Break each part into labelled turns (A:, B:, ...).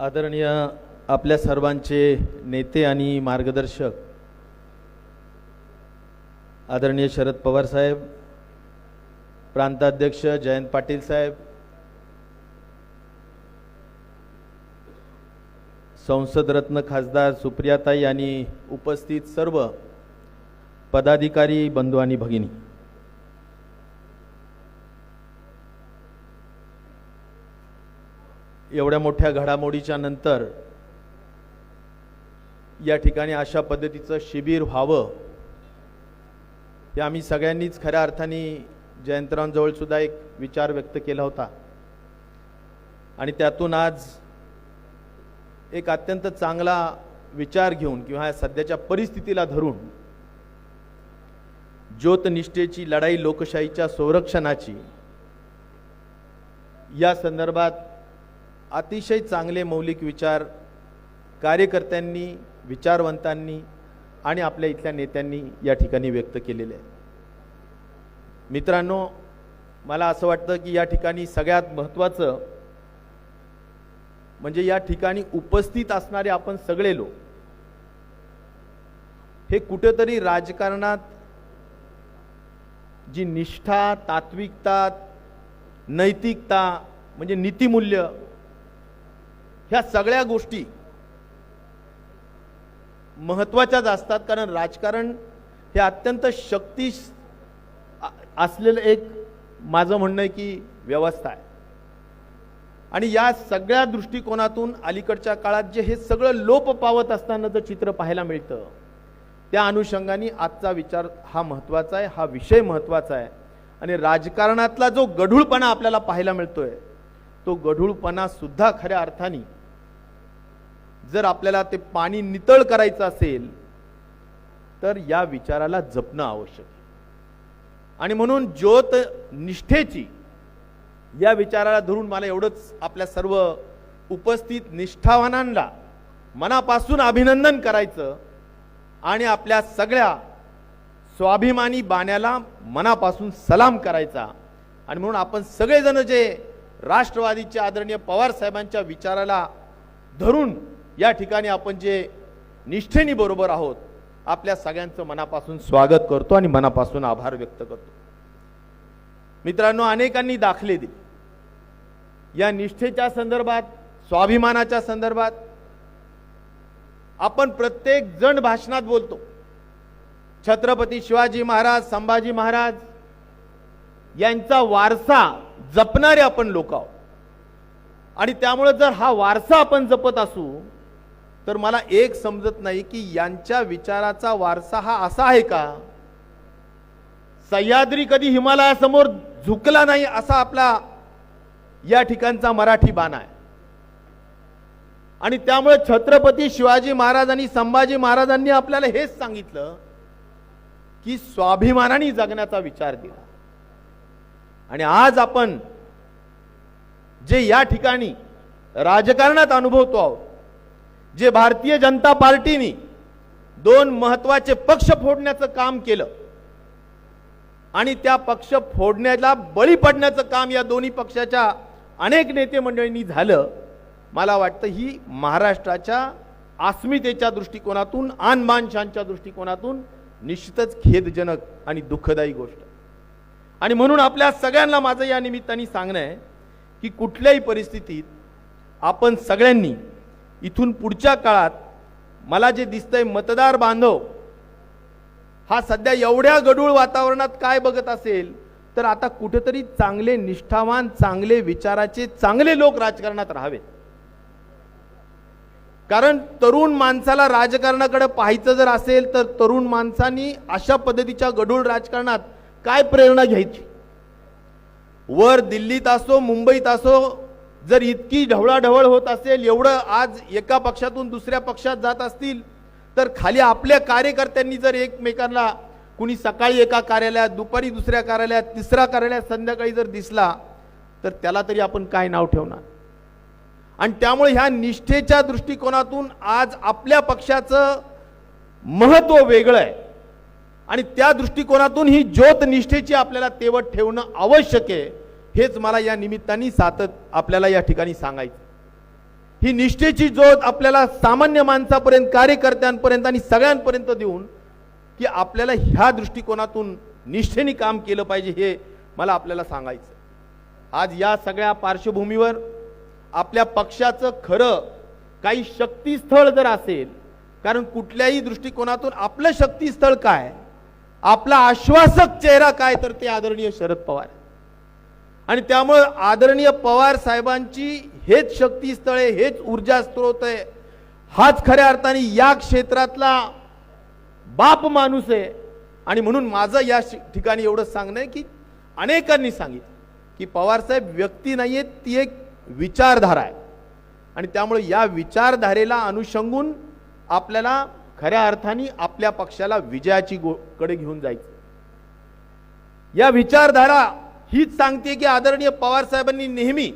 A: आदरणीय आपल्या सर्वांचे नेते आणि मार्गदर्शक आदरणीय शरद पवार साहेब प्रांताध्यक्ष जयंत पाटील साहेब संसदरत्न खासदार सुप्रियाताई आणि उपस्थित सर्व पदाधिकारी बंधू आणि भगिनी. एवढ्या मोठ्या घडामोडीच्या नंतर या ठिकाणी अशा पद्धतीचं शिबिर व्हावं हे आम्ही सगळ्यांनीच खऱ्या अर्थाने जयंतरावांजवळसुद्धा एक विचार व्यक्त केला होता. आणि त्यातून आज एक अत्यंत चांगला विचार घेऊन किंवा सध्याच्या परिस्थितीला धरून ज्योतनिष्ठेची लढाई लोकशाहीच्या संरक्षणाची या संदर्भात अतिशय चांगले मौलिक विचार कार्यकर्त्यांनी विचारवंतांनी आणि आपल्या इथल्या नेत्यांनी या ठिकाणी व्यक्त केलेले आहे मित्रांनो मला असं वाटतं की या ठिकाणी सगळ्यात महत्त्वाचं म्हणजे या ठिकाणी उपस्थित असणारे आपण सगळे लोक हे कुठेतरी राजकारणात जी निष्ठा तात्विकता नैतिकता म्हणजे नीतिमूल्य ह्या सगळ्या गोष्टी महत्त्वाच्याच असतात कारण राजकारण हे अत्यंत शक्ती असलेलं एक माझं म्हणणं आहे की व्यवस्था आहे. आणि या सगळ्या दृष्टिकोनातून अलीकडच्या काळात जे हे सगळं लोप पावत असतानाचं चित्र पाहायला मिळतं त्या अनुषंगाने आजचा विचार हा महत्त्वाचा आहे हा विषय महत्त्वाचा आहे. आणि राजकारणातला जो गढूळपणा आपल्याला पाहायला मिळतोय तो गढूळपणासुद्धा खऱ्या अर्थाने जर आपल्याला ते पाणी नितळ करायचं असेल तर या विचाराला जपणं आवश्यक आहे. आणि म्हणून ज्योत निष्ठेची या विचाराला धरून मला एवढंच आपल्या सर्व उपस्थित निष्ठावानांना मनापासून अभिनंदन करायचं आणि आपल्या सगळ्या स्वाभिमानी बाण्याला मनापासून सलाम करायचा. आणि म्हणून आपण सगळेजण जे राष्ट्रवादीचे आदरणीय पवार साहेबांच्या विचाराला धरून या ठिकाणी आपण जे निष्ठेने बरोबर आहोत आपल्या सगळ्यांचं मनापासून स्वागत करतो आणि मनापासून आभार व्यक्त करतो. मित्रांनो अनेकांनी दाखले दिले. या निष्ठेच्या संदर्भात स्वाभिमानाच्या संदर्भात आपण प्रत्येक जण भाषणात बोलतो. छत्रपती शिवाजी महाराज संभाजी महाराज यांचा वारसा जपणारे आपण लोक आहोत. आणि त्यामुळे जर हा वारसा आपण जपत असू तर मला एक समजत नाही की यांच्या विचाराचा वारसा हा असा आहे का? सह्याद्री कधी हिमालयासमोर झुकला नाही असा आपला या ठिकाणचा मराठी बाण आहे. आणि त्यामुळे छत्रपती शिवाजी महाराज आणि संभाजी महाराजांनी आपल्याला हेच सांगितलं की स्वाभिमानाने जगण्याचा विचार दिला. आणि आज आपण जे या ठिकाणी राजकारणात अनुभवतो आहोत जे भारतीय जनता पार्टीने दोन महत्त्वाचे पक्ष फोडण्याचं काम केलं आणि त्या पक्ष फोडण्याला बळी पडण्याचं काम या दोन्ही पक्षाच्या अनेक नेते मंडळींनी झालं मला वाटतं ही महाराष्ट्राच्या अस्मितेच्या दृष्टिकोनातून आणबानशांच्या दृष्टिकोनातून निश्चितच खेदजनक आणि दुःखदायी गोष्ट. आणि म्हणून आपल्या सगळ्यांना माझं या निमित्ताने सांगणं आहे की कुठल्याही परिस्थितीत आपण सगळ्यांनी इथून पुढच्या काळात मला जे दिसतंय मतदार बांधव हा सध्या एवढ्या गढूळ वातावरणात काय बघत असेल तर आता कुठेतरी चांगले निष्ठावान चांगले विचाराचे चांगले लोक राजकारणात राहावेत. कारण तरुण माणसाला राजकारणाकडे पाहायचं जर असेल तर तरुण माणसांनी अशा पद्धतीच्या गढूळ राजकारणात काय प्रेरणा घ्यायची? वर दिल्लीत असो मुंबईत असो जर इतकी ढवळाढवळ होत असेल एवढं आज एका पक्षातून दुसऱ्या पक्षात जात असतील तर खाली आपल्या कार्यकर्त्यांनी जर एकमेकांना कुणी सकाळी एका कार्यालयात दुपारी दुसऱ्या कार्यालयात तिसऱ्या कार्यालयात संध्याकाळी जर दिसला तर त्याला तरी आपण काय नाव ठेवणार? आणि त्यामुळे ह्या निष्ठेच्या दृष्टिकोनातून आज आपल्या पक्षाचं महत्त्व वेगळं आहे. आणि त्या दृष्टिकोनातून ही ज्योत निष्ठेची आपल्याला तेवट ठेवणं आवश्यक आहे. हेच मला या निमित्ताने सातत आपल्याला या ठिकाणी सांगायचं. ही निष्ठेची ज्योत आपल्याला सामान्य माणसापर्यंत कार्यकर्त्यांपर्यंत आणि सगळ्यांपर्यंत देऊन की आपल्याला ह्या दृष्टिकोनातून निष्ठेने काम केलं पाहिजे हे मला आपल्याला सांगायचं. आज या सगळ्या पार्श्वभूमीवर आपल्या पक्षाचं खरं काही शक्तीस्थळ जर असेल कारण कुठल्याही दृष्टिकोनातून आपलं शक्तीस्थळ काय आपला आश्वासक चेहरा काय तर ते आदरणीय शरद पवार. आणि त्यामुळं आदरणीय पवार साहेबांची हेच शक्तीस्थळे हेच ऊर्जा स्त्रोत आहे. हाच खऱ्या अर्थाने या क्षेत्रातला बाप माणूस आहे. आणि म्हणून माझं या शि- ठिकाणी एवढं सांगणं आहे की अनेकांनी सांगितलं की पवारसाहेब व्यक्ती नाही आहेत ती एक विचारधारा आहे. आणि त्यामुळे या विचारधारेला अनुषंगून आपल्याला खऱ्या अर्थाने आपल्या पक्षाला विजयाची गो कडे घेऊन जायचं. या विचारधारा हीच सांगते की आदरणीय पवार साहेबांनी नेहमी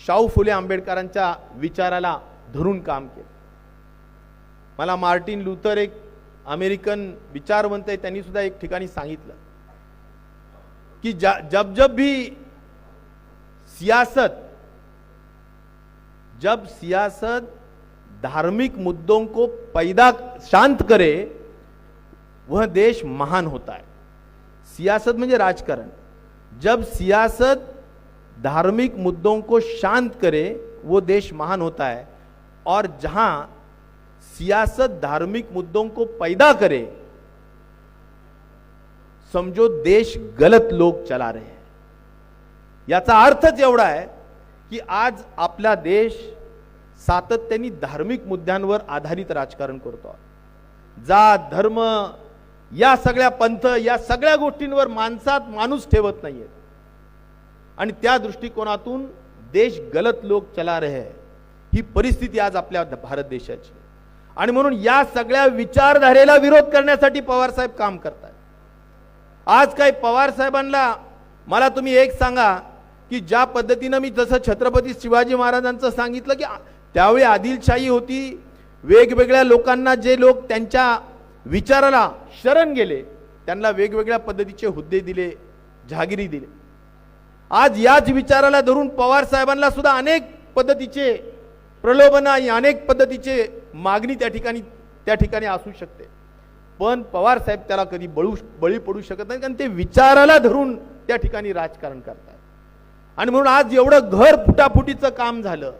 A: शाहू फुले आंबेडकरांच्या विचाराला धरून काम केलं. मला मार्टिन लुथर एक अमेरिकन विचारवंत आहे त्यांनी सुद्धा एक ठिकाणी सांगितलं कि जब जब भी सियासत जब सियासत धार्मिक मुद्दों को पैदा शांत करे वह देश महान होता है। सियासत म्हणजे राजकारण. जब सियासत धार्मिक मुद्दों को शांत करे वो देश महान होता है. और जहां सियासत धार्मिक मुद्दों को पैदा करे समझो देश गलत लोग चला रहे हैं. याचा अर्थच एवढा आहे की आज आपला देश सातत्याने धार्मिक मुद्द्यांवर आधारित राजकारण करतो. जात धर्म या सगळ्या पंथ या सगळ्या गोष्टींवर माणसात माणूस ठेवत नाहीये. आणि त्या दृष्टिकोनातून देश गलत लोक चला रहे ही. परिस्थिती आज आपल्या भारत देशाची आणि म्हणून या सगळ्या विचारधारेला विरोध करण्यासाठी पवारसाहेब काम करतात आज काय पवारसाहेबांना मला तुम्ही एक सांगा की ज्या पद्धतीनं मी जसं छत्रपती शिवाजी महाराजांचं सांगितलं की त्यावेळी आदिलशाही होती. वेगवेगळ्या लोकांना जे लोक त्यांच्या विचाराला शरण गेले. त्यांना वेगवेगळ्या पद्धतीचे हुद्दे दिले जहागिरी दिले. आज याच विचाराला धरून पवार साहेबांना सुद्धा अनेक पद्धतीचे प्रलोभन आणि अनेक पद्धतीचे मागणी त्या ठिकाणी त्या ठिकाणी असू शकते. पण पवार साहेब त्याला कधी बळू बळी पडू शकत नाही कारण ते विचाराला धरून त्या ठिकाणी राजकारण करतात. आणि म्हणून आज एवढं घर फुटाफुटीचं काम झालं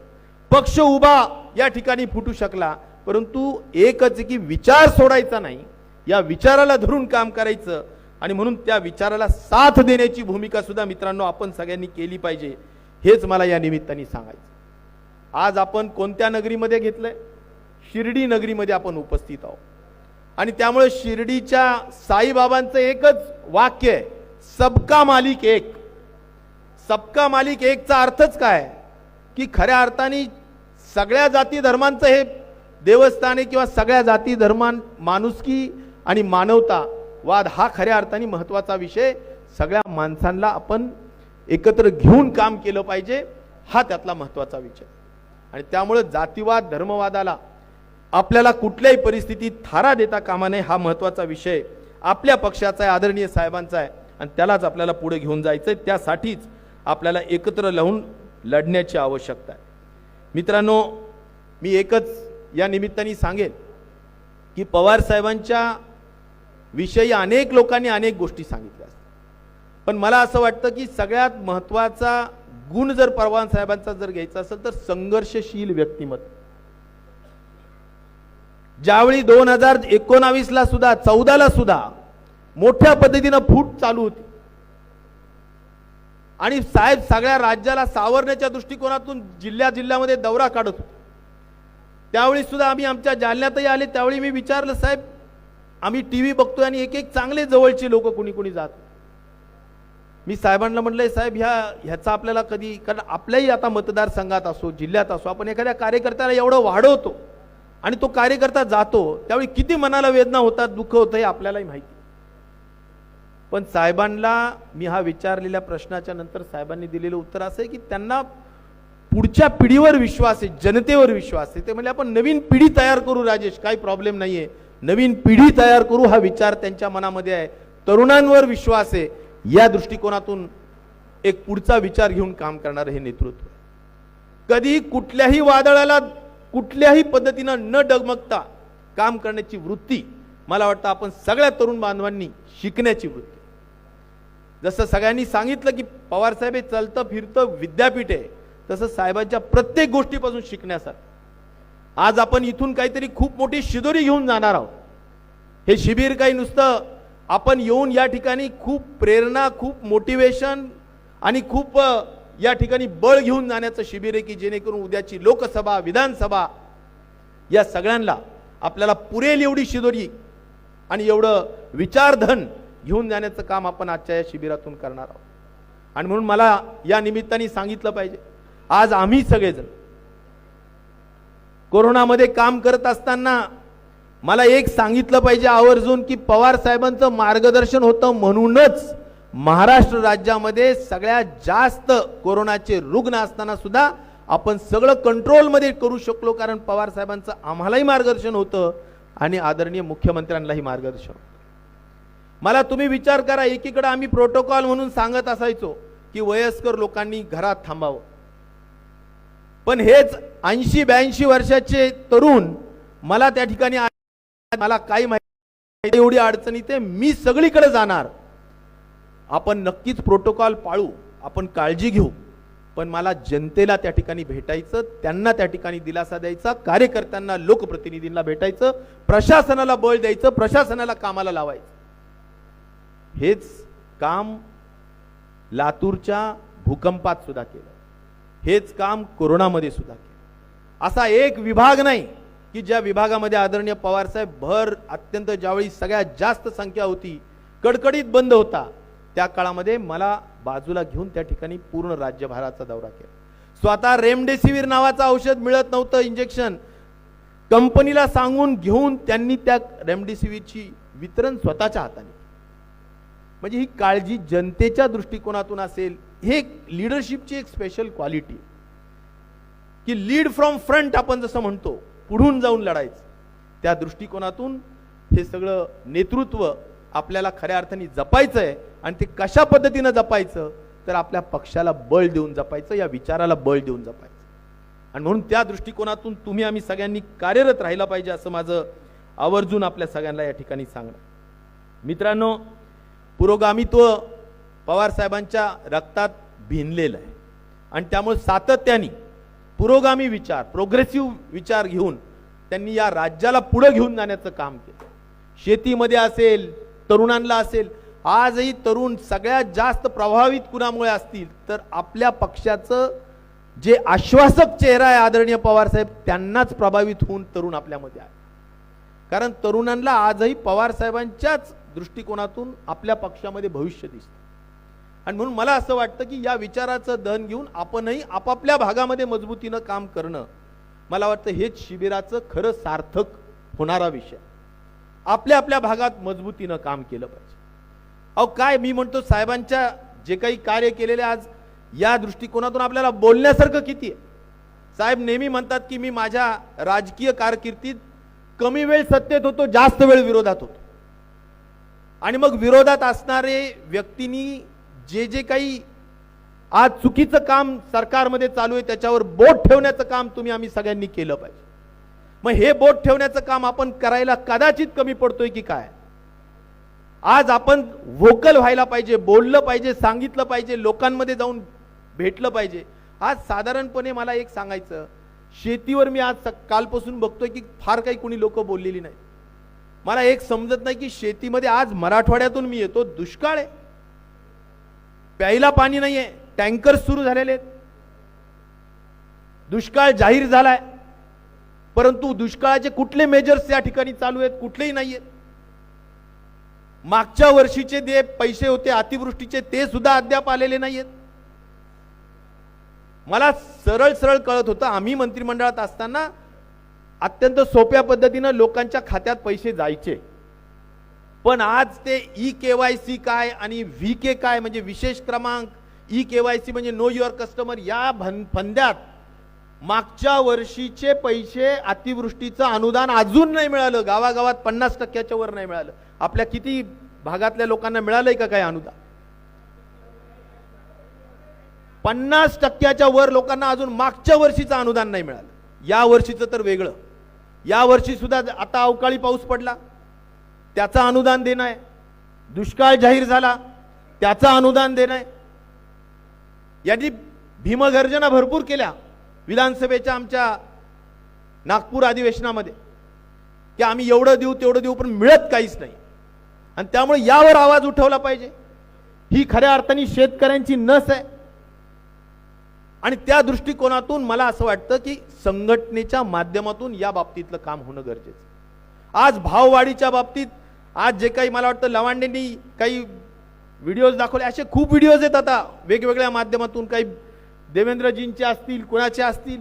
A: पक्ष उभा या ठिकाणी फुटू शकला परंतु एकच की विचार सोडायचा नाही. या विचाराला धरून काम करायचं आणि म्हणून त्या विचाराला साथ देण्याची भूमिका सुद्धा मित्रांनो आपण सगळ्यांनी केली पाहिजे हेच मला या निमित्ताने सांगायचं. आज आपण कोणत्या नगरीमध्ये घेतलंय? शिर्डी नगरीमध्ये आपण उपस्थित आहोत. आणि त्यामुळे शिर्डीच्या साईबाबांचं एकच वाक्य आहे सबका मालिक एक. सबका मालिक एकचा अर्थच काय? की खऱ्या अर्थाने सगळ्या जाती धर्मांचं हे देवस्थाने किंवा सगळ्या जाती धर्मां माणुसकी आणि मानवता वाद हा खऱ्या अर्थाने महत्त्वाचा विषय. सगळ्या माणसांना आपण एकत्र घेऊन काम केलं पाहिजे हा त्यातला महत्त्वाचा विषय. आणि त्यामुळं जातीवाद धर्मवादाला आपल्याला कुठल्याही परिस्थितीत थारा देता कामा नये हा महत्त्वाचा विषय आपल्या पक्षाचा आहे आदरणीय साहेबांचा आहे. आणि त्यालाच आपल्याला पुढे घेऊन जायचं आहे त्यासाठीच आपल्याला एकत्र लावून लढण्याची आवश्यकता आहे. मित्रांनो मी एकच या निमित्ताने सांगेल की पवार साहेबांच्या विषयी अनेक लोकांनी अनेक गोष्टी सांगितल्या पण मला असं वाटतं की सगळ्यात महत्त्वाचा गुण जर परवान साहेबांचा जर घ्यायचा असेल तर संघर्षशील व्यक्तिमत्व. ज्यावेळी दोन हजार एकोणावीसला सुद्धा चौदाला सुद्धा मोठ्या पद्धतीनं फूट चालू होती. आणि साहेब सगळ्या राज्याला सावरण्याच्या दृष्टिकोनातून जिल्ह्या जिल्ह्यामध्ये दौरा काढत होते. त्यावेळी सुद्धा आम्ही आमच्या जालन्यातही आले. त्यावेळी मी विचारलं साहेब आम्ही टी व्ही बघतोय आणि एक एक चांगले जवळचे लोक कोणी कोणी जात? मी साहेबांना म्हटलंय साहेब ह्या ह्याचा आपल्याला कधी कारण आपल्याही आता मतदारसंघात असो जिल्ह्यात असो आपण एखाद्या कार्यकर्त्याला एवढं वाढवतो आणि तो कार्यकर्ता जातो त्यावेळी किती मनाला वेदना होतात दुःख होतं हे आपल्यालाही माहिती. पण साहेबांना मी हा विचारलेल्या प्रश्नाच्या नंतर साहेबांनी दिलेलं उत्तर असं आहे की त्यांना पुढच्या पिढीवर विश्वास आहे जनतेवर विश्वास आहे. ते म्हणजे आपण नवीन पिढी तयार करू राजेश काही प्रॉब्लेम नाही आहे नवीन पिढी तयार करू हा विचार त्यांच्या मनामध्ये आहे. तरुणांवर विश्वास आहे. या दृष्टिकोनातून एक पुढचा विचार घेऊन काम करणारं हे नेतृत्व. कधी कुठल्याही वादळाला कुठल्याही पद्धतीनं न डगमगता काम करण्याची वृत्ती मला वाटतं आपण सगळ्या तरुण बांधवांनी शिकण्याची वृत्ती. जसं सगळ्यांनी सांगितलं की पवारसाहेब हे चलतं फिरतं विद्यापीठ आहे. तसं साहेबांच्या प्रत्येक गोष्टीपासून शिकण्यासारखं आज आपण इथून काहीतरी खूप मोठी शिदोरी घेऊन जाणार आहोत. हे शिबिर काही नुसतं आपण येऊन या ठिकाणी खूप प्रेरणा खूप मोटिवेशन आणि खूप या ठिकाणी बळ घेऊन जाण्याचं शिबिर आहे की जेणेकरून उद्याची लोकसभा विधानसभा या सगळ्यांना आपल्याला पुरेल एवढी शिदोरी आणि एवढं विचारधन घेऊन जाण्याचं काम आपण आजच्या या शिबिरातून करणार आहोत. आणि म्हणून मला या निमित्ताने सांगितलं पाहिजे. आज आम्ही सगळेजण कोरोनामध्ये काम करत असताना मला एक सांगितलं पाहिजे आवर्जून की पवार साहेबांचं मार्गदर्शन होतं म्हणूनच महाराष्ट्र राज्यामध्ये सगळ्यात जास्त कोरोनाचे रुग्ण असताना सुद्धा आपण सगळं कंट्रोलमध्ये करू शकलो कारण पवार साहेबांचं आम्हालाही मार्गदर्शन होतं आणि आदरणीय मुख्यमंत्र्यांनाही मार्गदर्शन मला तुम्ही विचार करा एकीकडे आम्ही प्रोटोकॉल म्हणून सांगत असायचो की वयस्कर लोकांनी घरात थांबावं. पण हेच ऐंशी ब्याऐंशी वर्षाचे तरुण मला त्या ठिकाणी मला काही माहिती एवढी अडचण येते मी सगळीकडे जाणार. आपण नक्कीच प्रोटोकॉल पाळू आपण काळजी घेऊ. पण मला जनतेला त्या ठिकाणी भेटायचं त्यांना त्या ठिकाणी दिलासा द्यायचा कार्यकर्त्यांना लोकप्रतिनिधींना भेटायचं प्रशासनाला बळ द्यायचं प्रशासनाला कामाला लावायचं. हेच काम लातूरच्या भूकंपात सुद्धा केलं. हेच काम कोरोनामध्ये सुद्धा केलं. असा एक विभाग नाही की ज्या विभागामध्ये आदरणीय पवारसाहेब भर अत्यंत ज्यावेळी सगळ्यात जास्त संख्या होती कडकडीत बंद होता त्या काळामध्ये मला बाजूला घेऊन त्या ठिकाणी पूर्ण राज्यभराचा दौरा केला. स्वतः रेमडेसिवीर नावाचं औषध मिळत नव्हतं इंजेक्शन. कंपनीला सांगून घेऊन त्यांनी त्या रेमडेसिवीरची वितरण स्वतःच्या हाताने म्हणजे ही काळजी जनतेच्या दृष्टिकोनातून असेल हे लिडरशिपची एक स्पेशल क्वालिटी की लीड फ्रॉम फ्रंट आपण जसं म्हणतो पुढून जाऊन लढायचं. त्या दृष्टिकोनातून हे सगळं नेतृत्व आपल्याला खऱ्या अर्थाने जपायचं आहे आणि ते कशा पद्धतीनं जपायचं तर आपल्या पक्षाला बळ देऊन जपायचं या विचाराला बळ देऊन जपायचं. आणि म्हणून त्या दृष्टिकोनातून तुम्ही आम्ही सगळ्यांनी कार्यरत राहिला पाहिजे असं माझं आवर्जून आपल्या सगळ्यांना या ठिकाणी सांगणं मित्रांनो पुरोगामित्व पवार साहेबांच्या रक्तात भिनलेलं आहे. आणि त्यामुळे सातत्याने पुरोगामी विचार प्रोग्रेसिव्ह विचार घेऊन त्यांनी या राज्याला पुढं घेऊन जाण्याचं काम केलं. शेतीमध्ये असेल तरुणांना असेल आजही तरुण सगळ्यात जास्त प्रभावित कुणामुळे असतील तर आपल्या पक्षाचं जे आश्वासक चेहरा आहे आदरणीय पवार साहेब त्यांनाच प्रभावित होऊन तरुण आपल्यामध्ये आहे कारण तरुणांना आजही पवार साहेबांच्याच दृष्टिकोनातून आपल्या पक्षामध्ये भविष्य दिसतं आणि म्हणून मला असं वाटतं की या विचाराचं दहन घेऊन आपणही आपापल्या भागामध्ये मजबूतीनं काम करणं मला वाटतं हेच शिबिराचं खरं सार्थक होणारा विषय. आपल्या आपल्या भागात मजबूतीनं काम केलं पाहिजे. अहो काय मी म्हणतो साहेबांच्या जे काही कार्य केलेले आज या दृष्टिकोनातून आपल्याला बोलण्यासारखं किती आहे? साहेब नेहमी म्हणतात की मी माझ्या राजकीय कारकिर्दीत कमी वेळ सत्तेत होतो जास्त वेळ विरोधात होतो. आणि मग विरोधात असणारे व्यक्तींनी जे जे काही आज चुकीचं काम सरकारमध्ये चालू आहे त्याच्यावर बोट ठेवण्याचं काम तुम्ही आम्ही सगळ्यांनी केलं पाहिजे. मग हे बोट ठेवण्याचं काम आपण करायला कदाचित कमी पडतोय की काय? आज आपण व्होकल व्हायला पाहिजे बोललं पाहिजे सांगितलं पाहिजे लोकांमध्ये जाऊन भेटलं पाहिजे. आज साधारणपणे मला एक सांगायचं शेतीवर मी आज कालपासून बघतोय की फार काही कुणी लोक बोललेली नाही. मला एक समजत नाही की शेतीमध्ये आज मराठवाड्यातून मी येतो दुष्काळ आहे. प्यायला पाणी नाही आहे टँकर सुरू झालेले आहेत. दुष्काळ जाहीर झालाय. परंतु दुष्काळाचे कुठले मेजर्स या ठिकाणी चालू आहेत कुठलेही नाही आहेत मागच्या वर्षीचे जे पैसे होते अतिवृष्टीचे ते सुद्धा अद्याप आलेले नाही आहेत मला सरळ सरळ कळत होतं आम्ही मंत्रिमंडळात असताना अत्यंत सोप्या पद्धतीनं लोकांच्या खात्यात पैसे जायचे. पण आज ते ई के वाय सी काय आणि व्ही के काय म्हणजे विशेष क्रमांक ई के वाय सी म्हणजे नो युअर कस्टमर या भन फंद्यात मागच्या वर्षीचे पैसे अतिवृष्टीचं अनुदान अजून नाही मिळालं. गावागावात पन्नास टक्क्याच्या वर नाही मिळालं. आपल्या किती भागातल्या लोकांना मिळालंय का काय अनुदान? पन्नास टक्क्याच्या वर लोकांना अजून मागच्या वर्षीचं अनुदान नाही मिळालं. या वर्षीचं तर वेगळं. या वर्षी सुद्धा आता अवकाळी पाऊस पडला. त्याचं अनुदान देणं आहे. दुष्काळ जाहीर झाला त्याचं अनुदान देणं आहे. यांनी भीमगर्जना भरपूर केल्या विधानसभेच्या आमच्या नागपूर अधिवेशनामध्ये. की आम्ही एवढं देऊ तेवढं देऊ पण मिळत काहीच नाही. आणि त्यामुळे यावर आवाज उठवला पाहिजे. ही खऱ्या अर्थाने शेतकऱ्यांची नस आहे. आणि त्या दृष्टिकोनातून मला असं वाटतं की संघटनेच्या माध्यमातून या बाबतीतलं काम होणं गरजेचं आज भाववाढीच्या बाबतीत आज जे काही मला वाटतं लवांडेंनी काही व्हिडिओज दाखवले असे खूप व्हिडिओज आहेत आता. वेगवेगळ्या माध्यमातून काही देवेंद्रजींचे असतील कुणाचे असतील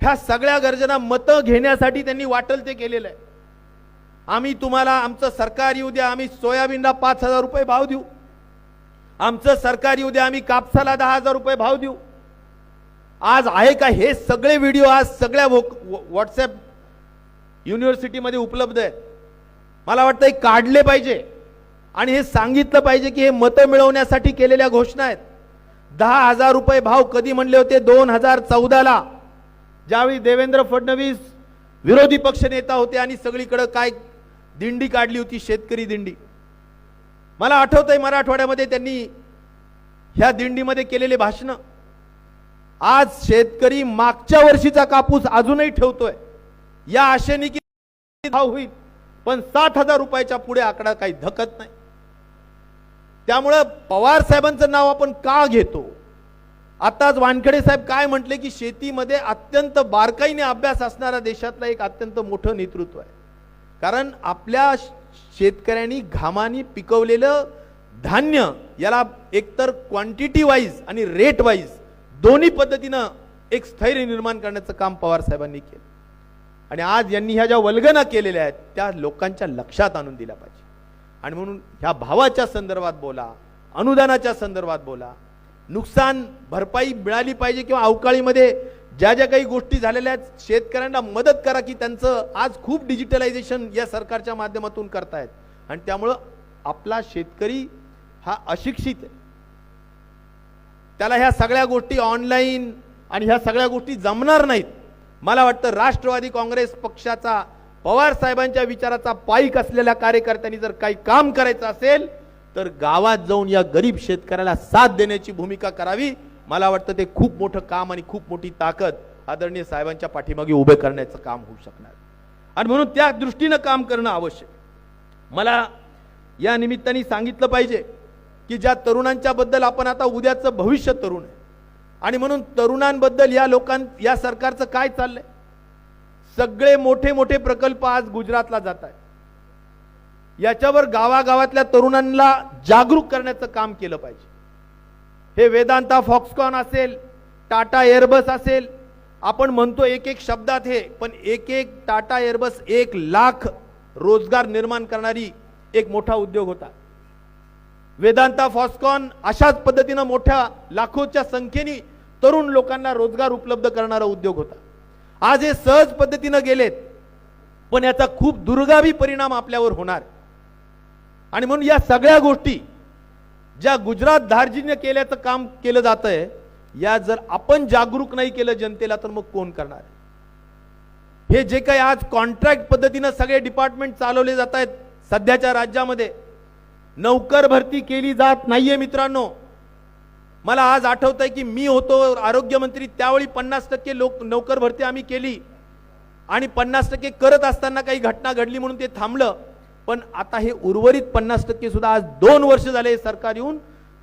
A: ह्या सगळ्या गरजना मतं घेण्यासाठी त्यांनी वाटल ते केलेलं आहे. आम्ही तुम्हाला आमचं सरकार येऊ द्या आम्ही सोयाबीनला पाच हजार रुपये भाव देऊ. आमचं सरकार येऊ द्या आम्ही कापसाला दहा हजार रुपये भाव देऊ. आज आहे का हे सगळे व्हिडिओ आज सगळ्या व्हॉट्सॲप युनिव्हर्सिटीमध्ये उपलब्ध आहेत. मला वाटतं हे काढले पाहिजे. आणि हे सांगितलं पाहिजे की हे मतं मिळवण्यासाठी केलेल्या घोषणा आहेत. दहा हजार रुपये भाव कधी म्हणले होते? दोन हजार चौदाला. ज्यावेळी देवेंद्र फडणवीस विरोधी पक्ष नेता होते आणि सगळीकडे काय दिंडी काढली होती? शेतकरी दिंडी. मला आठवतंय मराठवाड्यामध्ये त्यांनी ह्या दिंडीमध्ये केलेले भाषण. आज शेतकरी मागच्या वर्षीचा कापूस अजूनही ठेवतोय. या आशेने की भाव होईल. पण साठ हजार रुपयाच्या पुढे आकडा काही धकत नाही. त्यामुळं पवार साहेबांचं नाव आपण का घेतो? आताच वानखेडे साहेब काय म्हटले की शेतीमध्ये अत्यंत बारकाईने अभ्यास असणारा देशातला एक अत्यंत मोठं नेतृत्व आहे. कारण आपल्या शेतकऱ्यांनी घामानी पिकवलेलं धान्य याला एकतर क्वांटिटी वाईज आणि रेट वाईज दोन्ही पद्धतीनं एक स्थैर्य निर्माण करण्याचं काम पवार साहेबांनी केलं. आणि आज यांनी ह्या ज्या वल्गना केलेल्या आहेत त्या लोकांच्या लक्षात आणून दिल्या पाहिजे. आणि म्हणून ह्या भावाच्या संदर्भात बोला अनुदानाच्या संदर्भात बोला नुकसान भरपाई मिळाली पाहिजे किंवा अवकाळीमध्ये ज्या ज्या काही गोष्टी झालेल्या आहेत शेतकऱ्यांना मदत करा की त्यांचं आज खूप डिजिटलायझेशन या सरकारच्या माध्यमातून करतायत. आणि त्यामुळं आपला शेतकरी हा अशिक्षित आहे. त्याला ह्या सगळ्या गोष्टी ऑनलाईन आणि ह्या सगळ्या गोष्टी जमणार नाहीत. मला वाटतं राष्ट्रवादी काँग्रेस पक्षाचा पवार साहेबांच्या विचाराचा पाईक असलेल्या कार्यकर्त्यांनी जर काही काम करायचं असेल तर गावात जाऊन या गरीब शेतकऱ्याला साथ देण्याची भूमिका करावी. मला वाटतं ते खूप मोठं काम आणि खूप मोठी ताकद आदरणीय साहेबांच्या पाठीमागे उभे करण्याचं काम होऊ शकणार. आणि म्हणून त्या दृष्टीनं काम करणं आवश्यक. मला या निमित्ताने सांगितलं पाहिजे की ज्या तरुणांच्या बद्दल आपण आता उद्याचं भविष्य तरुण आहे आणि म्हणून तरुणांबद्दल या लोकां या सरकारचं काय चाललंय? सगळे मोठे मोठे प्रकल्प आज गुजरातला जात आहेत. याच्यावर गावागावातल्या तरुणांना जागरूक करण्याचं काम केलं पाहिजे. हे वेदांता फॉक्सकॉन असेल टाटा एअरबस असेल आपण म्हणतो एक एक शब्दात हे पण एक एक टाटा एअरबस एक लाख रोजगार निर्माण करणारी एक मोठा उद्योग होता. वेदांता फॉस्कॉन अशाच पद्धतीनं मोठ्या लाखोच्या संख्येने तरुण लोकांना रोजगार उपलब्ध करणारा उद्योग होता. आज हे सहज पद्धतीनं गेलेत पण याचा खूप दुर्गावी परिणाम आपल्यावर होणार. आणि म्हणून या सगळ्या गोष्टी ज्या गुजरात धार्जिन्य केल्याचं काम केलं जात आहे या जर आपण जागरूक नाही केलं जनतेला तर मग कोण करणार? हे जे काही आज कॉन्ट्रॅक्ट पद्धतीनं सगळे डिपार्टमेंट चालवले जात आहेत सध्याच्या राज्यामध्ये नौकर भरती केली जात नाहीये मित्रांनो. मला आज आठवत आहे की मी होतो आरोग्यमंत्री त्यावेळी पन्नास टक्के लोक नौकर भरती आम्ही केली. आणि पन्नास टक्के करत असताना काही घटना घडली म्हणून ते थांबलं. पण आता हे उर्वरित पन्नास टक्के सुद्धा आज दोन वर्ष झाले सरकार येऊन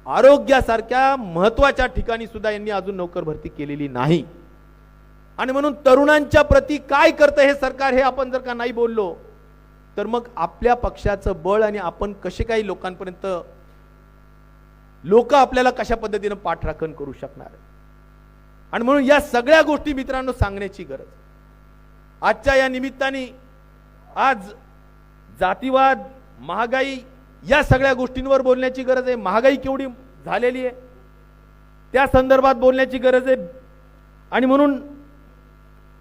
A: आरोग्यासारख्या महत्त्वाच्या ठिकाणी सुद्धा यांनी अजून नोकर भरती केलेली नाही. आणि म्हणून तरुणांच्या प्रती काय करतं हे सरकार हे आपण जर का नाही बोललो तर मग आपल्या पक्षाचं बळ आणि आपण कसे काही लोकांपर्यंत लोक आपल्याला कशा पद्धतीनं पाठराखण करू शकणार? आणि म्हणून या सगळ्या गोष्टी मित्रांनो सांगण्याची गरज. आजच्या या निमित्ताने आज जातीवाद महागाई या सगळ्या गोष्टींवर बोलण्याची गरज आहे. महागाई केवढी झालेली आहे. त्या संदर्भात बोलण्याची गरज आहे. आणि म्हणून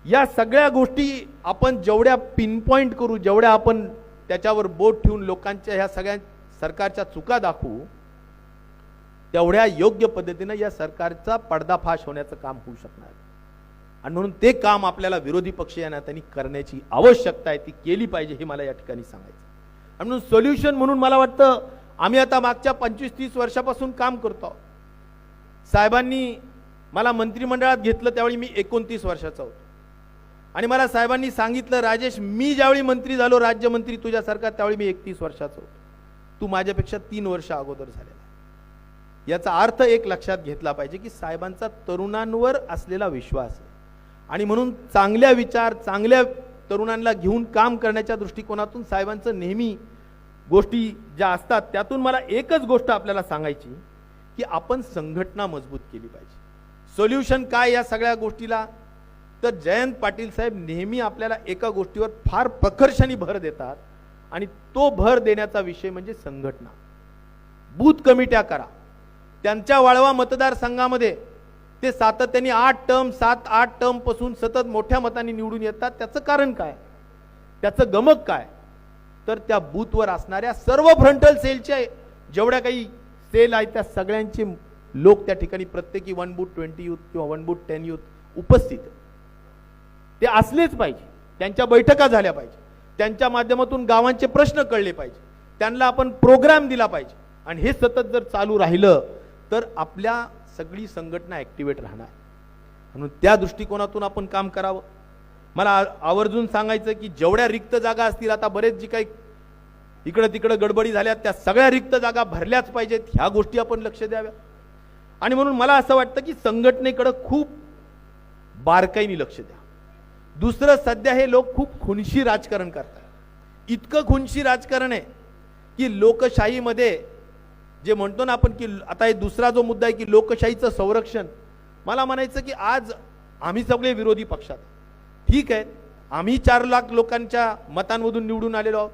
A: या सगळ्या गोष्टी आपण जेवढ्या पिनपॉइंट करू जेवढ्या आपण त्याच्यावर बोट ठेवून लोकांच्या ह्या सगळ्या सरकारच्या चुका दाखवू तेवढ्या योग्य पद्धतीनं या सरकारचा पडदाफाश होण्याचं काम होऊ शकणार. आणि म्हणून ते काम आपल्याला विरोधी पक्ष या नात्याने करण्याची आवश्यकता आहे ती केली पाहिजे हे मला या ठिकाणी सांगायचं आणि म्हणून सोल्युशन म्हणून मला वाटतं आम्ही आता मागच्या पंचवीस तीस वर्षापासून काम करतो. आहोत. साहेबांनी मला मंत्रिमंडळात घेतलं त्यावेळी मी एकोणतीस वर्षाचा होतो. आणि मला साहेबांनी सांगितलं राजेश मी ज्यावेळी मंत्री झालो राज्यमंत्री तुझ्यासारखा त्यावेळी मी एकतीस वर्षाचा होतो. तू माझ्यापेक्षा तीन वर्ष अगोदर झालेला याचा अर्थ एक लक्षात घेतला पाहिजे की साहेबांचा तरुणांवर असलेला विश्वास आहे. आणि म्हणून चांगल्या विचार चांगल्या तरुणांना घेऊन काम करण्याच्या दृष्टिकोनातून साहेबांचं नेहमी गोष्टी ज्या असतात त्यातून मला एकच गोष्ट आपल्याला सांगायची की आपण संघटना मजबूत केली पाहिजे. सोल्युशन काय या सगळ्या गोष्टीला? तर जयंत पाटील साहेब नेहमी आपल्याला एका गोष्टीवर फार प्रकर्षाने भर देतात आणि तो भर देण्याचा विषय म्हणजे संघटना. बूथ कमिट्या करा. त्यांच्या वाळवा मतदारसंघामध्ये ते सातत्याने आठ टर्म सात आठ टर्मपासून सतत मोठ्या मताने निवडून येतात. त्याचं कारण काय? त्याचं गमक काय? तर त्या बूथवर असणाऱ्या सर्व फ्रंटल सेलच्या जेवढ्या काही सेल आहेत त्या सगळ्यांचे लोक त्या ठिकाणी प्रत्येकी वन बूथ ट्वेंटी युथ किंवा वन बूथ टेन युथ उपस्थित. ते असलेच पाहिजे. त्यांच्या बैठका झाल्या पाहिजे. त्यांच्या माध्यमातून गावांचे प्रश्न कळले पाहिजे. त्यांना आपण प्रोग्राम दिला पाहिजे. आणि हे सतत जर चालू राहिलं तर आपल्या सगळी संघटना ॲक्टिवेट राहणार. म्हणून त्या दृष्टिकोनातून आपण काम करावं. मला आवर्जून सांगायचं की जेवढ्या रिक्त जागा असतील आता बरेच जी काही इकडं तिकडं गडबडी झाल्या त्या सगळ्या रिक्त जागा भरल्याच पाहिजेत. ह्या गोष्टी आपण लक्ष द्याव्या. आणि म्हणून मला असं वाटतं की संघटनेकडं खूप बारकाईने लक्ष द्या. दुसरं सध्या हे लोक खूप खुनशी राजकारण करतात. इतकं खुनशी राजकारण आहे की लोकशाहीमध्ये जे म्हणतो ना आपण की आता हे दुसरा जो मुद्दा आहे की लोकशाहीचं संरक्षण मला म्हणायचं की आज आम्ही सगळे विरोधी पक्षात ठीक आहे आम्ही चार लाख लोकांच्या मतांमधून निवडून आलेलो आहोत.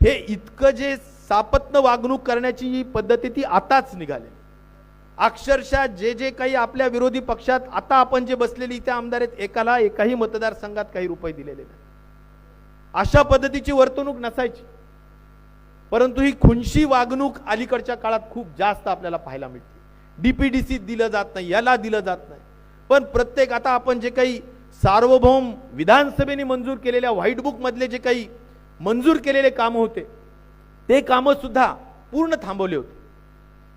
A: हे इतकं जे सापत्न वागणूक करण्याची पद्धती ती आताच निघाली अक्षरशः जे जे काही आपल्या विरोधी पक्षात आता आपण जे बसलेली त्या आमदार आहेत एकाला एकाही मतदारसंघात काही रुपये दिलेले नाही अशा पद्धतीची वर्तणूक नसायची. परंतु ही खुनशी वागणूक अलीकडच्या काळात खूप जास्त आपल्याला पाहायला मिळते. डीपीडीसी दिलं जात नाही याला दिलं जात नाही. पण प्रत्येक आता आपण जे काही सार्वभौम विधानसभेने मंजूर केलेल्या व्हाईट बुकमधले जे काही मंजूर केलेले कामं होते ते कामं सुद्धा पूर्ण थांबवले होते.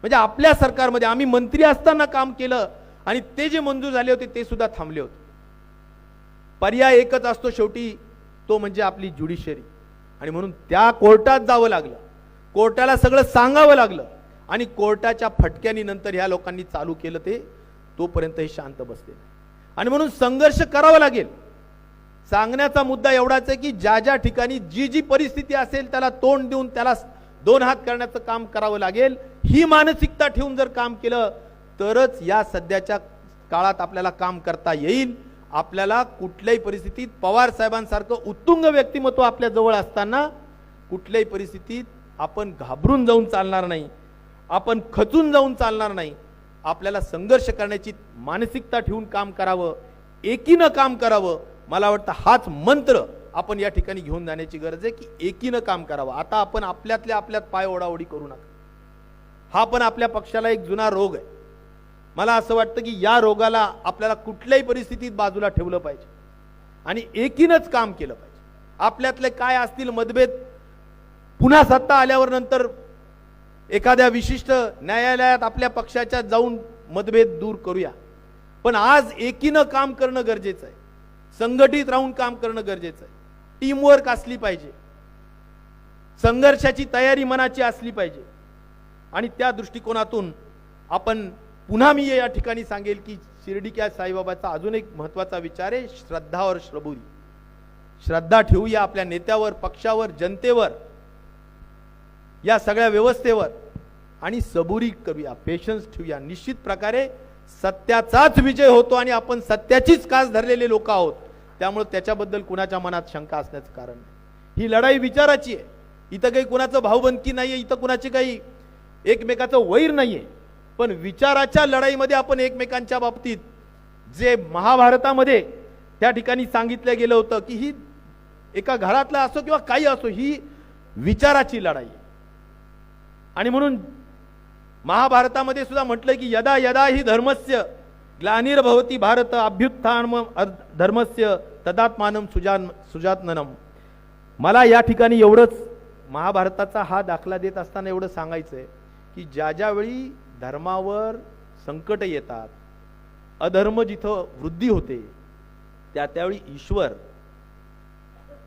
A: म्हणजे आपल्या सरकारमध्ये आम्ही मंत्री असताना काम केलं आणि ते जे मंजूर झाले होते ते सुद्धा थांबले होते. पर्याय एकच असतो शेवटी तो म्हणजे आपली ज्युडिशरी आणि म्हणून त्या कोर्टात जावं लागलं. कोर्टाला सगळं सांगावं लागलं. आणि कोर्टाच्या फटक्यानी नंतर ह्या लोकांनी चालू केलं ते तोपर्यंत हे शांत बसले आणि म्हणून संघर्ष करावा लागेल. सांगण्याचा मुद्दा एवढाच आहे की ज्या ज्या ठिकाणी जी जी परिस्थिती असेल त्याला तोंड देऊन त्याला दोन हात करण्याचं काम करावं लागेल. ही मानसिकता ठेवून जर काम केलं तरच या सध्याच्या काळात आपल्याला काम करता येईल. आपल्याला कुठल्याही परिस्थितीत पवार साहेबांसारखं उत्तुंग व्यक्तिमत्व आपल्या जवळ असताना कुठल्याही परिस्थितीत आपण घाबरून जाऊन चालणार नाही. आपण खचून जाऊन चालणार नाही. आपल्याला संघर्ष करण्याची मानसिकता ठेवून काम करावं एकीनं काम करावं मला वाटतं हाच मंत्र आपण या ठिकाणी घेऊन जाण्याची गरज आहे की एकीनं काम करावं. आता आपण आपल्यातल्या आपल्यात पाय ओढाओढी करू नका. हा पण आपल्या पक्षाला एक जुना रोग आहे. मला असं वाटतं की या रोगाला आपल्याला कुठल्याही परिस्थितीत बाजूला ठेवलं पाहिजे. आणि एकीनंच काम केलं पाहिजे. आपल्यातले काय असतील मतभेद पुन्हा सत्ता आल्यावर नंतर एखाद्या विशिष्ट न्यायालयात आपल्या पक्षाच्या जाऊन मतभेद दूर करूया. पण आज एकीनं काम करणं गरजेचं आहे. संघटित राहून काम करणं गरजेचं आहे. टीमवर्क असली पाहिजे. संघर्षाची तयारी मनाची असली पाहिजे. आणि त्या दृष्टिकोनातून आपण पुन्हा मी या ठिकाणी सांगेल की शिर्डीच्या साईबाबाचा अजून एक महत्त्वाचा विचार आहे श्रद्धावर श्रबुरी. श्रद्धा ठेवूया आपल्या नेत्यावर पक्षावर जनतेवर या सगळ्या व्यवस्थेवर. आणि सबुरी करूया पेशन्स ठेवूया. निश्चित प्रकारे सत्याचाच विजय होतो आणि आपण सत्याचीच कास धरलेले लोक आहोत. त्यामुळे त्याच्याबद्दल कुणाच्या मनात शंका असण्याचं कारण नाही. ही लढाई विचाराची आहे. इथं काही कुणाचं भाऊबंदकी आहे इथं कुणाची काही एकमेकाचं वैर नाही आहे पण विचाराच्या लढाईमध्ये आपण एकमेकांच्या बाबतीत जे महाभारतामध्ये त्या ठिकाणी सांगितलं गेलं होतं की ही एका घरातला असो किंवा काही असो ही विचाराची लढाई आहे. आणि म्हणून महाभारतामध्ये सुद्धा म्हटलंय की यदा यदा ही धर्मस्य ग्लानिर्भवती भारत अभ्युत्थान धर्मस्य तदात्मानम सुजान सुजात्ननम. मला या ठिकाणी एवढंच महाभारताचा हा दाखला देत असताना एवढं सांगायचं आहे की ज्या ज्यावेळी धर्मावर संकट येतात अधर्म जिथं वृद्धी होते त्या त्यावेळी ईश्वर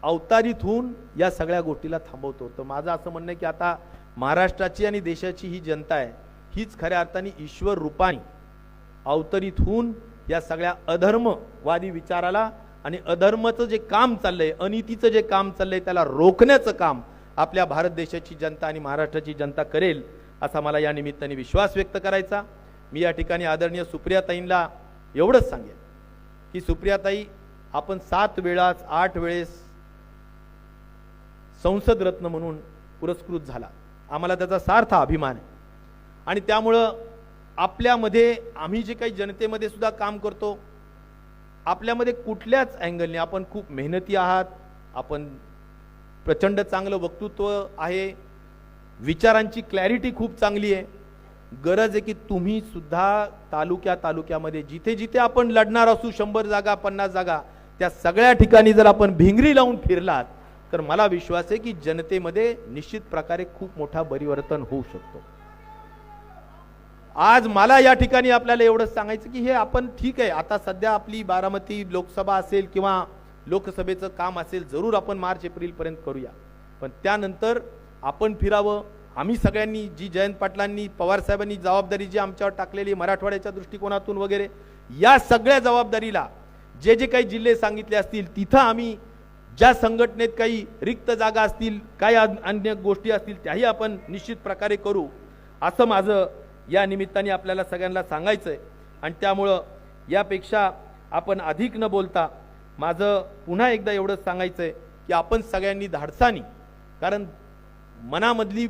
A: अवतारित होऊन या सगळ्या गोष्टीला थांबवतो. तर माझं असं म्हणणं आहे की आता महाराष्ट्राची आणि देशाची ही जनता आहे हीच खऱ्या अर्थाने ईश्वर रूपाणी अवतरित होऊन या सगळ्या अधर्मवादी विचाराला आणि अधर्माचं जे काम चाललंय अनितीचं जे काम चाललंय त्याला रोखण्याचं काम आपल्या भारत देशाची जनता आणि महाराष्ट्राची जनता करेल असा मला या निमित्ताने विश्वास व्यक्त करायचा. मी या ठिकाणी आदरणीय सुप्रियाताईंना एवढंच सांगेन की सुप्रियाताई आपण सात वेळाच आठ वेळेस संसद रत्न म्हणून पुरस्कृत झाला आम्हाला त्याचा सार्थ अभिमान आहे. आणि त्यामुळं आपल्यामध्ये आम्ही जे काही जनतेमध्ये सुद्धा काम करतो आपल्यामध्ये कुठल्याच अँगलने आपण खूप मेहनती आहात आपण प्रचंड चांगलं वक्तृत्व आहे विचारांची क्लॅरिटी खूप चांगली आहे. गरज आहे की तुम्ही सुद्धा तालुक्या तालुक्यामध्ये जिथे जिथे आपण लढणार असू शंभर जागा पन्नास जागा त्या सगळ्या ठिकाणी जर आपण भिंगरी लावून फिरलात तर मला विश्वास आहे की जनतेमध्ये निश्चित प्रकारे खूप मोठा परिवर्तन होऊ शकतो. आज मला या ठिकाणी आपल्याला एवढंच सांगायचं की हे आपण ठीक आहे. आता सध्या आपली बारामती लोकसभा असेल किंवा लोकसभेचं काम असेल जरूर आपण मार्च एप्रिलपर्यंत करूया. पण त्यानंतर आपण फिरावं. आम्ही सगळ्यांनी जी जयंत पाटलांनी पवार साहेबांनी जबाबदारी जी आमच्यावर टाकलेली मराठवाड्याच्या दृष्टिकोनातून वगैरे या सगळ्या जबाबदारीला जे जे काही जिल्हे सांगितले असतील तिथं आम्ही ज्या संघटनेत काही रिक्त जागा असतील काही अन- अन्य गोष्टी असतील त्याही आपण निश्चित प्रकारे करू. असं माझं या निमित्ताने आपल्याला सगळ्यांना सांगायचं आहे आणि त्यामुळं यापेक्षा आपण अधिक न बोलता माझं पुन्हा एकदा एवढंच सांगायचं आहे की आपण सगळ्यांनी धाडसानी. कारण मनामधली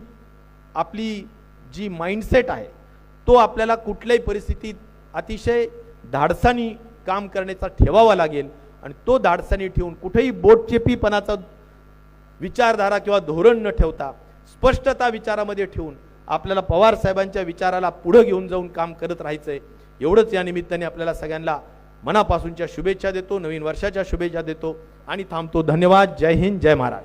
A: आपली जी माइंडसेट आहे तो आपल्याला कुठल्याही परिस्थितीत अतिशय धाडसानी काम करण्याचा ठेवावा लागेल. आणि तो धाडसानी ठेवून कुठेही बोटचेपीपणाचा विचारधारा किंवा धोरण न ठेवता स्पष्टता विचारामध्ये ठेवून आपल्याला पवार साहेबांच्या विचाराला पुढे घेऊन जाऊन काम करत राहायचंय. एवढंच या निमित्ताने आपल्याला सगळ्यांना मनापासूनच्या शुभेच्छा देतो नवीन वर्षाच्या शुभेच्छा देतो. आणि थांबतो. धन्यवाद. जय हिंद. जय महाराज